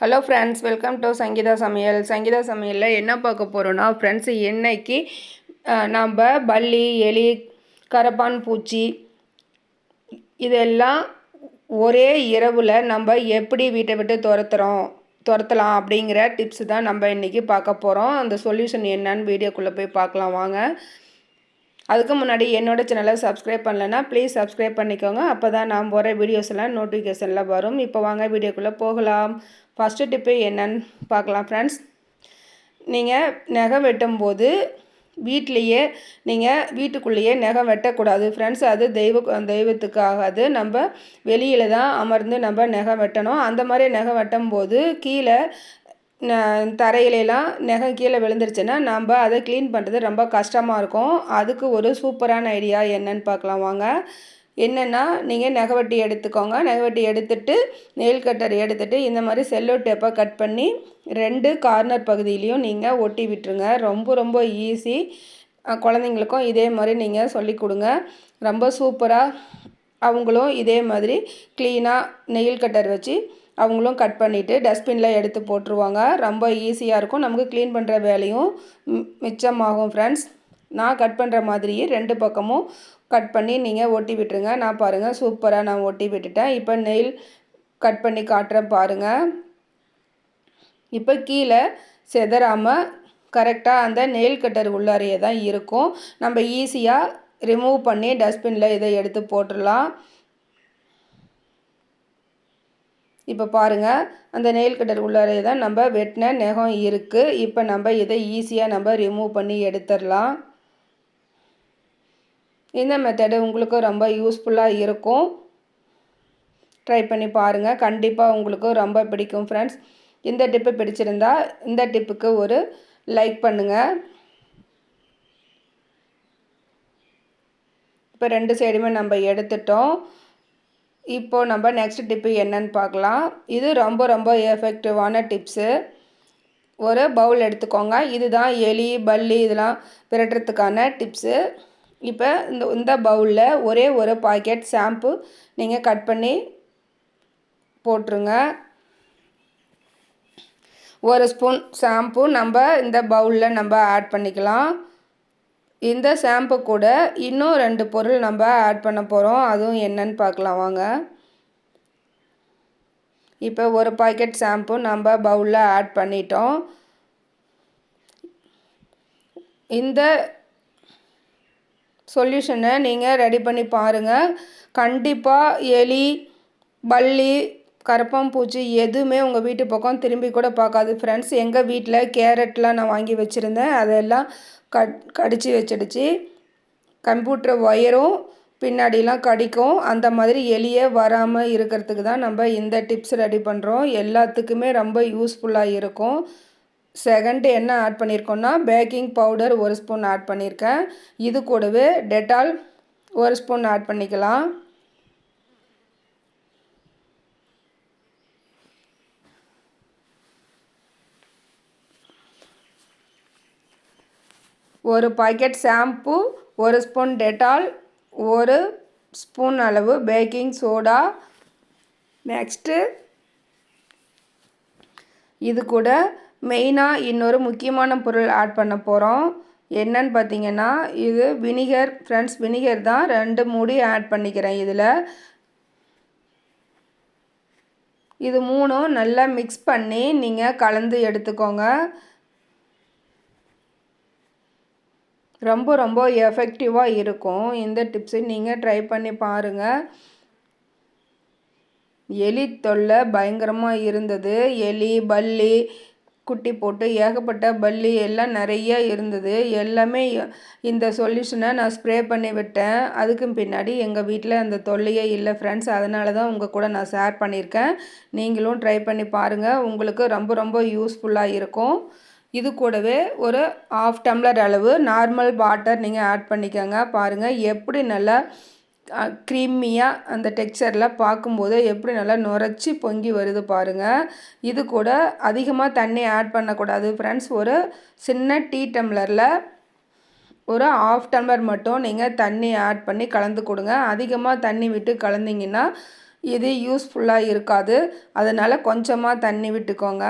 Hello friends welcome to Sangeetha Samayal Sangeetha சமையலில் என்ன பார்க்க போகிறோன்னா ஃப்ரெண்ட்ஸ் என்னைக்கு நம்ம பல்லி எலி கரப்பான் பூச்சி இதெல்லாம் ஒரே இரவில் நம்ம எப்படி வீட்டை விட்டு துரத்துகிறோம் துரத்தலாம் அப்படிங்கிற டிப்ஸ் தான் நம்ம இன்றைக்கி பார்க்க போகிறோம் அந்த சொல்யூஷன் என்னன்னு வீடியோக்குள்ளே போய் பார்க்கலாம் வாங்க. அதுக்கு முன்னாடி என்னோடய சேனலை சப்ஸ்கிரைப் பண்ணலைன்னா ப்ளீஸ் சப்ஸ்கிரைப் பண்ணிக்கோங்க. அப்போ தான் நான் போகிற வீடியோஸ் எல்லாம் நோட்டிஃபிகேஷனில் வரும். இப்போ வாங்க வீடியோக்குள்ளே போகலாம். ஃபஸ்ட்டு டிப்பு என்னன்னு பார்க்கலாம் ஃப்ரெண்ட்ஸ் நீங்கள் நகை வெட்டும்போது வீட்லேயே நீங்கள் வீட்டுக்குள்ளேயே நகம் வெட்டக்கூடாது ஃப்ரெண்ட்ஸ் அது தெய்வ தெய்வத்துக்காகாது. நம்ம வெளியில் தான் அமர்ந்து நம்ம நகை வெட்டணும். அந்த மாதிரி நகை வெட்டும் போது கீழே தரையிலலாம் நகம் கீழே விழுந்துருச்சுன்னா நம்ம அதை க்ளீன் பண்ணுறது ரொம்ப கஷ்டமாக இருக்கும். அதுக்கு ஒரு சூப்பரான ஐடியா என்னன்னு பார்க்கலாம் வாங்க. என்னென்னா நீங்கள் நெகவட்டி எடுத்துக்கோங்க. நெகவட்டி எடுத்துட்டு நெயில் கட்டர் எடுத்துகிட்டு இந்த மாதிரி செல்லோ டேப்பை கட் பண்ணி ரெண்டு கார்னர் பகுதியிலையும் நீங்கள் ஒட்டி விட்டுருங்க. ரொம்ப ரொம்ப ஈஸி குழந்தைங்களுக்கும் இதே மாதிரி நீங்கள் சொல்லி கொடுங்க. ரொம்ப சூப்பராக அவங்களும் இதே மாதிரி க்ளீனாக நெயில் கட்டர் வச்சு அவங்களும் கட் பண்ணிவிட்டு டஸ்ட்பினில் எடுத்து போட்டுருவாங்க. ரொம்ப ஈஸியாக இருக்கும். நமக்கு க்ளீன் பண்ணுற வேலையும் மிச்சமாகும் ஃப்ரெண்ட்ஸ் நான் கட் பண்ணுற மாதிரியே ரெண்டு பக்கமும் கட் பண்ணி நீங்கள் ஒட்டி விட்டுருங்க. நான் பாருங்கள் சூப்பராக நான் ஒட்டி விட்டுட்டேன். இப்போ நெயில் கட் பண்ணி காட்டுறேன் பாருங்கள் இப்போ கீழே செதறாமல் கரெக்டாக அந்த நெயில் கட்டர் உள்ளாரையே தான் இருக்கும். நம்ம ஈஸியாக ரிமூவ் பண்ணி டஸ்ட்பினில் இதை எடுத்து போட்டுடலாம். இப்போ பாருங்கள் அந்த நெயில் கட்டர் உள்ளாரே தான் நம்ம வெட்டின நெகம் இருக்குது இப்போ நம்ம இதை ஈஸியாக நம்ம ரிமூவ் பண்ணி எடுத்துடலாம். இந்த மெத்தடு உங்களுக்கும் ரொம்ப யூஸ்ஃபுல்லாக இருக்கும். ட்ரை பண்ணி பாருங்கள் கண்டிப்பாக உங்களுக்கு ரொம்ப பிடிக்கும் ஃப்ரெண்ட்ஸ் இந்த டிப்பு பிடிச்சிருந்தா இந்த டிப்புக்கு ஒரு லைக் பண்ணுங்கள் இப்போ ரெண்டு சைடுமே நம்ம எடுத்துட்டோம். இப்போது நம்ம நெக்ஸ்ட் டிப்பு என்னன்னு பார்க்கலாம். இது ரொம்ப ரொம்ப எஃபெக்டிவான டிப்ஸு ஒரு பவுல் எடுத்துக்கோங்க. இதுதான் எலி பல்லி இதெல்லாம் விரட்டுறதுக்கான டிப்ஸு இப்போ இந்த இந்த பவுலில் ஒரே ஒரு பாக்கெட் ஷாம்பு நீங்கள் கட் பண்ணி போட்டுருங்க. ஒரு ஸ்பூன் ஷாம்பு நம்ம இந்த பவுலில் நம்ம ஆட் பண்ணிக்கலாம். இந்த ஷாம்பு கூட இன்னும் ரெண்டு பொருள் நம்ம ஆட் பண்ண போகிறோம் அதுவும் என்னன்னு பார்க்கலாம் வாங்க. இப்போ ஒரு பாக்கெட் ஷாம்பு நம்ம பவுலில் ஆட் பண்ணிட்டோம். இந்த சொல்யூஷனை நீங்கள் ரெடி பண்ணி பாருங்கள் கண்டிப்பாக எலி பல்லி கரப்பாம்பூச்சி எதுவுமே உங்கள் வீட்டு பக்கம் திரும்பி கூட பார்க்காது. ஃப்ரெண்ட்ஸ் எங்கள் வீட்டில் கேரட்லாம் நான் வாங்கி வச்சுருந்தேன். அதெல்லாம் கட் கடித்து வச்சிடுச்சு. கம்ப்யூட்டர் ஒயரும் பின்னாடிலாம் கடிக்கும். அந்த மாதிரி எளியே வராமல் இருக்கிறதுக்கு தான் நம்ம இந்த டிப்ஸ் ரெடி பண்ணுறோம் எல்லாத்துக்குமே ரொம்ப யூஸ்ஃபுல்லாக இருக்கும். செகண்ட் என்ன ஆட் பண்ணியிருக்கோன்னா பேக்கிங் பவுடர் ஒரு ஸ்பூன் ஆட் பண்ணியிருக்கேன் இது கூடவே டெட்டால் ஒரு ஸ்பூன் ஆட் பண்ணிக்கலாம். ஒரு பாக்கெட் ஷாம்பு ஒரு ஸ்பூன் டெட்டால் ஒரு ஸ்பூன் அளவு பேக்கிங் சோடா நெக்ஸ்ட்டு இது கூட மெயினாக இன்னொரு முக்கியமான பொருள் ஆட் பண்ண போகிறோம் என்னன்னு பார்த்தீங்கன்னா இது வினிகர் ஃப்ரெண்ட்ஸ் வினிகர் தான் ரெண்டு மூடி ஆட் பண்ணிக்கிறேன் இதில். இது மூணும் நல்லா மிக்ஸ் பண்ணி நீங்கள் கலந்து எடுத்துக்கோங்க. ரொம்ப ரொம்ப எஃபெக்டிவாக இருக்கும். இந்த டிப்ஸை நீங்கள் ட்ரை பண்ணி பாருங்கள் எலி தொல்லை பயங்கரமாக இருந்தது. எலி பல்லி குட்டி போட்டு ஏகப்பட்ட பல்லி எல்லாம் நிறைய இருந்தது. எல்லாமே இந்த சொல்யூஷனை நான் ஸ்ப்ரே பண்ணி விட்டேன். அதுக்கும் பின்னாடி எங்கள் வீட்டில் அந்த தொல்லையே இல்லை ஃப்ரெண்ட்ஸ் அதனால தான் உங்கள் கூட நான் ஷேர் பண்ணியிருக்கேன். நீங்களும் ட்ரை பண்ணி பாருங்கள் உங்களுக்கு ரொம்ப ரொம்ப யூஸ்ஃபுல்லாக இருக்கும். இது கூடவே ஒரு ஆஃப் டம்ளர் அளவு நார்மல் வாட்டர் நீங்கள் ஆட் பண்ணிக்கோங்க. பாருங்கள் எப்படி நல்லா க்ரீமியாக அந்த டெக்ஸ்சரில் பார்க்கும்போது எப்படி நல்லா நுரைச்சி பொங்கி வருது பாருங்கள் இது கூட அதிகமாக தண்ணி ஆட் பண்ணக்கூடாது. ஃப்ரெண்ட்ஸ் ஒரு சின்ன டீ டம்ளரில் ஒரு ஆஃப் டம்ளர் மட்டும் நீங்கள் தண்ணி ஆட் பண்ணி கலந்து கொடுங்க. அதிகமாக தண்ணி விட்டு கலந்திங்கன்னா இது யூஸ்ஃபுல்லாக இருக்காது. அதனால் கொஞ்சமாக தண்ணி விட்டுக்கோங்க.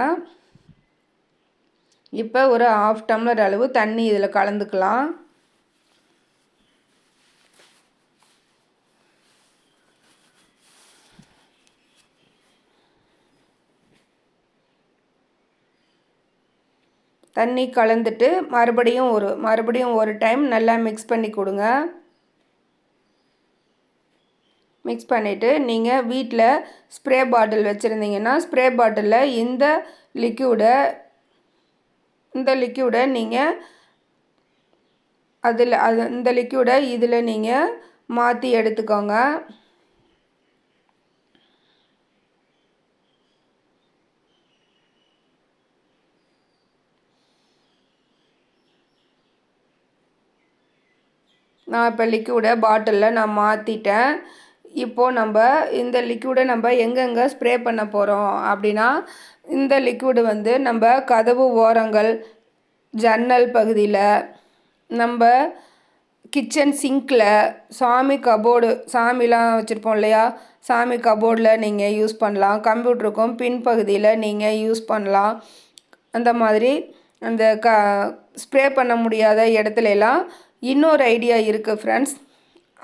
இப்போ ஒரு ஆஃப் டம்ளர் அளவு தண்ணி இதில் கலந்துக்கலாம். தண்ணி கலந்துட்டு மறுபடியும் ஒரு மறுபடியும் ஒரு டைம் நல்லா மிக்ஸ் பண்ணி கொடுங்க. மிக்ஸ் பண்ணிவிட்டு நீங்கள் வீட்டில் ஸ்ப்ரே பாட்டில் வச்சுருந்தீங்கன்னா ஸ்ப்ரே பாட்டிலில் இந்த லிக்யூடை இந்த லிக்யூடை நீங்கள் அதில் அது இந்த லிக்யூடை இதில் நீங்கள் மாற்றி எடுத்துக்கோங்க. நான் இப்போ லிக்யூடை பாட்டிலில் நான் மாற்றிட்டேன் இப்போது நம்ம இந்த லிக்யூடை நம்ம எங்கெங்கே ஸ்ப்ரே பண்ண போகிறோம் அப்படின்னா இந்த லிக்விடு வந்து நம்ம கதவு ஓரங்கள் ஜன்னல் பகுதியில் நம்ம கிச்சன் சிங்கில் சாமி கபோர்டு சாமிலாம் வச்சுருப்போம் இல்லையா? சாமி கபோர்டில் நீங்கள் யூஸ் பண்ணலாம். கம்ப்யூட்டருக்கும் பின்பகுதியில் நீங்கள் யூஸ் பண்ணலாம். அந்த மாதிரி அந்த க ஸ்ப்ரே பண்ண முடியாத இடத்துலலாம் இன்னொரு ஐடியா இருக்குது ஃப்ரெண்ட்ஸ்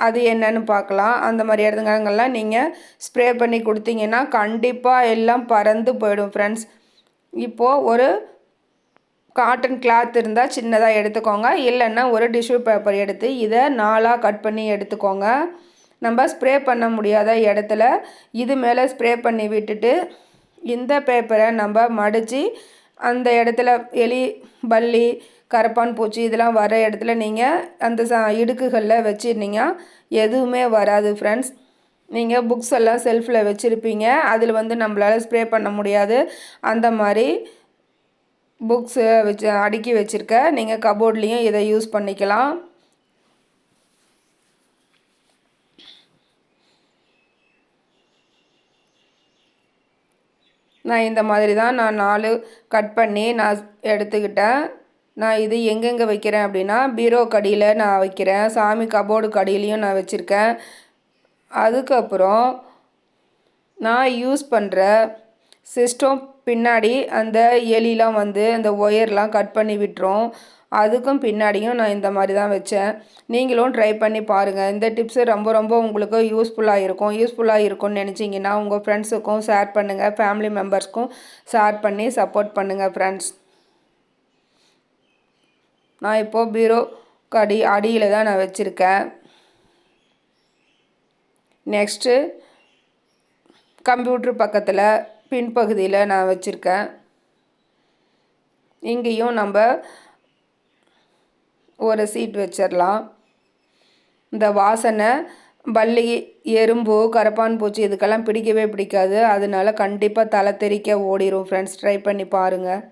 அது என்னன்னு பார்க்கலாம். அந்த மாதிரி இடத்துங்கலாம் நீங்கள் ஸ்ப்ரே பண்ணி கொடுத்தீங்கன்னா கண்டிப்பாக எல்லாம் பறந்து போயிடும் ஃப்ரெண்ட்ஸ் இப்போது ஒரு காட்டன் கிளாத் இருந்தால் சின்னதாக எடுத்துக்கோங்க. இல்லைன்னா ஒரு டிஷ்யூ பேப்பர் எடுத்து இதை நாலாக கட் பண்ணி எடுத்துக்கோங்க. நம்ம ஸ்ப்ரே பண்ண முடியாத இடத்துல இது மேலே ஸ்ப்ரே பண்ணி விட்டுட்டு இந்த பேப்பரை நம்ம மடித்து அந்த இடத்துல எலி பல்லி கரப்பான் பூச்சி இதெல்லாம் வர இடத்துல நீங்கள் அந்த ச இடுக்குகளில் வச்சுருந்தீங்க. எதுவுமே வராது ஃப்ரெண்ட்ஸ் நீங்கள் புக்ஸ் எல்லாம் செல்ஃபில் வச்சுருப்பீங்க. அதில் வந்து நம்மளால் ஸ்ப்ரே பண்ண முடியாது. அந்த மாதிரி புக்ஸு வச்சு அடுக்கி வச்சுருக்க. நீங்கள் கபோர்ட்லேயும் இதை யூஸ் பண்ணிக்கலாம். நான் இந்த மாதிரி தான் நான் நாலு கட் பண்ணி நான் எடுத்துக்கிட்டேன். நான் இது எங்கெங்கே வைக்கிறேன் அப்படின்னா பீரோ கடியில் நான் வைக்கிறேன். சாமி கபோர்டு கடியிலையும் நான் வச்சுருக்கேன். அதுக்கப்புறம் நான் யூஸ் பண்ணுற சிஸ்டம் பின்னாடி அந்த எலிலாம் வந்து அந்த ஒயர்லாம் கட் பண்ணி விட்டுரும். அதுக்கும் பின்னாடியும் நான் இந்த மாதிரி தான் வச்சேன். நீங்களும் ட்ரை பண்ணி பாருங்கள் இந்த டிப்ஸு ரொம்ப ரொம்ப உங்களுக்கு யூஸ்ஃபுல்லாக இருக்கும். யூஸ்ஃபுல்லாக இருக்கும்னு நினச்சிங்கன்னா உங்கள் ஃப்ரெண்ட்ஸுக்கும் ஷேர் பண்ணுங்கள் ஃபேமிலி மெம்பர்ஸ்க்கும் ஷேர் பண்ணி சப்போர்ட் பண்ணுங்கள் ஃப்ரெண்ட்ஸ் நான் இப்போது பீரோ கடி அடியில் தான் நான் வச்சுருக்கேன். நெக்ஸ்ட்டு கம்ப்யூட்ரு பக்கத்தில் பின்பகுதியில் நான் வச்சுருக்கேன். இங்கேயும் நம்ம ஒரு சீட் வச்சிடலாம் இந்த வாசனை பல்லி எறும்பு கரப்பான் பூச்சி இதுக்கெல்லாம் பிடிக்கவே பிடிக்காது. அதனால கண்டிப்பாக தலை தெறிக்க ஓடிடும் ஃப்ரெண்ட்ஸ் ட்ரை பண்ணி பாருங்கள்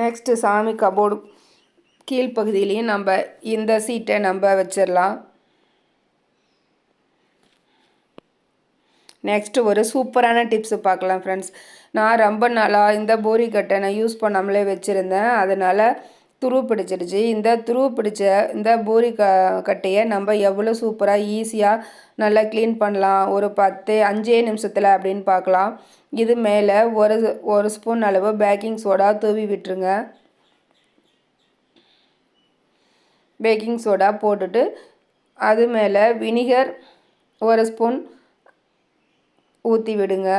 நெக்ஸ்ட்டு சாமி கபோர்டு கீழ்ப்பகுதியிலையும் நம்ம இந்த சீட்டை நம்ம வச்சிடலாம் நெக்ஸ்ட்டு ஒரு சூப்பரான டிப்ஸு பார்க்கலாம் ஃப்ரெண்ட்ஸ் நான் ரொம்ப நாளாக இந்த போரி கட்டை நான் யூஸ் பண்ணாமலே வச்சுருந்தேன். அதனால் துரு பிடிச்சிருச்சு. இந்த துரு பிடிச்ச இந்த பூரி க கட்டையை நம்ம எவ்வளோ சூப்பராக ஈஸியாக நல்லா க்ளீன் பண்ணலாம். ஒரு பத்து அஞ்சே நிமிஷத்தில் அப்படின்னு பார்க்கலாம். இது மேலே ஒரு ஒரு ஸ்பூன் அளவு பேக்கிங் சோடா தூவி விட்டுருங்க. பேக்கிங் சோடா போட்டுட்டு அது மேலே வினிகர் ஒரு ஸ்பூன் ஊற்றி விடுங்க.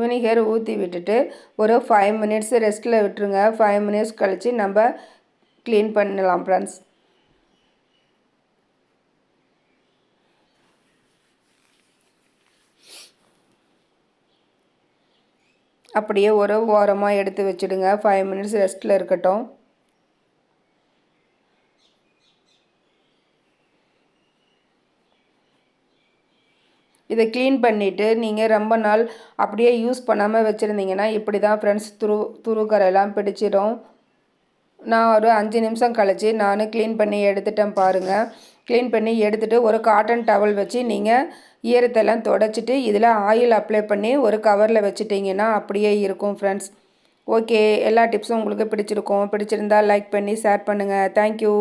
வினிகர் ஊற்றி விட்டுட்டு ஒரு ஃபைவ் மினிட்ஸ் ரெஸ்ட்டில் விட்டுருங்க. ஃபைவ் மினிட்ஸ் கழித்து நம்ம க்ளீன் பண்ணலாம் ஃப்ரெண்ட்ஸ் அப்படியே ஒரு ஓரமாக எடுத்து வச்சுடுங்க. ஃபைவ் மினிட்ஸ் ரெஸ்ட்டில் இருக்கட்டும். இதை க்ளீன் பண்ணிவிட்டு நீங்கள் ரொம்ப நாள் அப்படியே யூஸ் பண்ணாமல் வச்சுருந்தீங்கன்னா இப்படி தான் ஃப்ரெண்ட்ஸ் துரு துருக்கரெல்லாம் பிடிச்சிடும். நான் ஒரு அஞ்சு நிமிஷம் கழித்து நான் க்ளீன் பண்ணி எடுத்துட்டேன் பாருங்கள் க்ளீன் பண்ணி எடுத்துகிட்டு ஒரு காட்டன் டவல் வச்சு நீங்கள் ஈரத்தெல்லாம் தொடச்சிட்டு இதில் ஆயில் அப்ளை பண்ணி ஒரு கவரில் வச்சுட்டிங்கன்னா அப்படியே இருக்கும் ஃப்ரெண்ட்ஸ் ஓகே எல்லா டிப்ஸும் உங்களுக்கு பிடிச்சிருக்கும். பிடிச்சிருந்தா லைக் பண்ணி ஷேர் பண்ணுங்கள் தேங்க்யூ